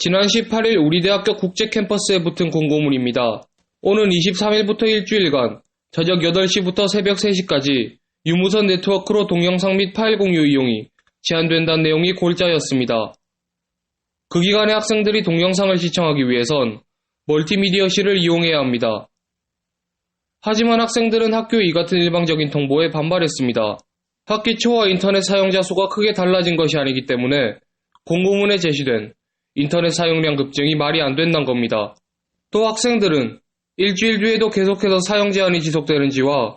지난 18일 우리 대학교 국제 캠퍼스에 붙은 공고문입니다. 오는 23일부터 일주일간 저녁 8시부터 새벽 3시까지 유무선 네트워크로 동영상 및 파일 공유 이용이 제한된다는 내용이 골자였습니다. 그 기간에 학생들이 동영상을 시청하기 위해선 멀티미디어실을 이용해야 합니다. 하지만 학생들은 학교의 이 같은 일방적인 통보에 반발했습니다. 학기 초와 인터넷 사용자 수가 크게 달라진 것이 아니기 때문에 공고문에 제시된 인터넷 사용량 급증이 말이 안 된다는 겁니다. 또 학생들은 일주일 뒤에도 계속해서 사용 제한이 지속되는지와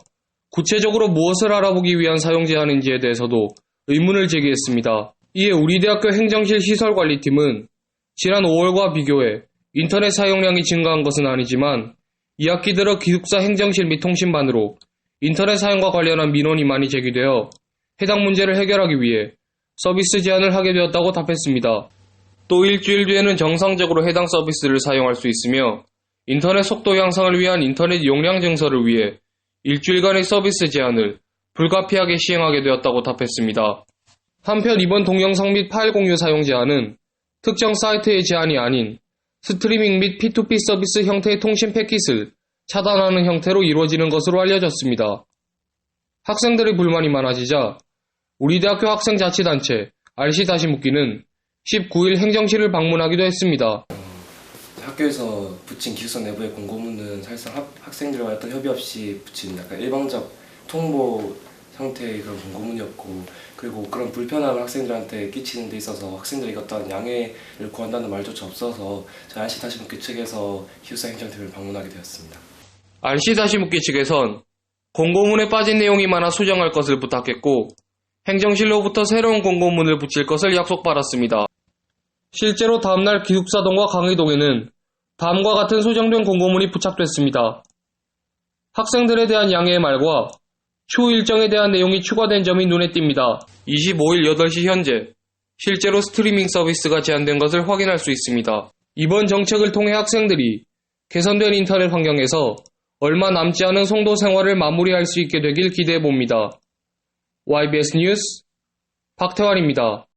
구체적으로 무엇을 알아보기 위한 사용 제한인지에 대해서도 의문을 제기했습니다. 이에 우리 대학교 행정실 시설관리팀은 지난 5월과 비교해 인터넷 사용량이 증가한 것은 아니지만 2학기 들어 기숙사 행정실 및 통신반으로 인터넷 사용과 관련한 민원이 많이 제기되어 해당 문제를 해결하기 위해 서비스 제한을 하게 되었다고 답했습니다. 또 일주일 뒤에는 정상적으로 해당 서비스를 사용할 수 있으며 인터넷 속도 향상을 위한 인터넷 용량 증설을 위해 일주일간의 서비스 제한을 불가피하게 시행하게 되었다고 답했습니다. 한편 이번 동영상 및 파일 공유 사용 제한은 특정 사이트의 제한이 아닌 스트리밍 및 P2P 서비스 형태의 통신 패킷을 차단하는 형태로 이루어지는 것으로 알려졌습니다. 학생들의 불만이 많아지자 우리 대학교 학생자치단체 RC 다시 묻기는 19일 행정실을 방문하기도 했습니다. 학교에서 붙인 기숙사 내부의 공고문은 사실상 학, 학생들과 어떤 협의 없이 붙인 약간 일방적 통보 형태의 그런 공고문이었고 그리고 그런 불편함을 학생들한테 끼치는 데 있어서 학생들에게 어떤 양해를 구한다는 말조차 없어서 저희 RC 다시 묻기 측에서 기숙사 행정팀을 방문하게 되었습니다. RC 다시 묻기 측에선 공고문에 빠진 내용이 많아 수정할 것을 부탁했고 행정실로부터 새로운 공고문을 붙일 것을 약속받았습니다. 실제로 다음날 기숙사동과 강의동에는 다음과 같은 수정된 공고문이 부착됐습니다. 학생들에 대한 양해의 말과 추후 일정에 대한 내용이 추가된 점이 눈에 띕니다. 25일 8시 현재 실제로 스트리밍 서비스가 제한된 것을 확인할 수 있습니다. 이번 정책을 통해 학생들이 개선된 인터넷 환경에서 얼마 남지 않은 송도 생활을 마무리할 수 있게 되길 기대해 봅니다. YBS 뉴스 박태환입니다.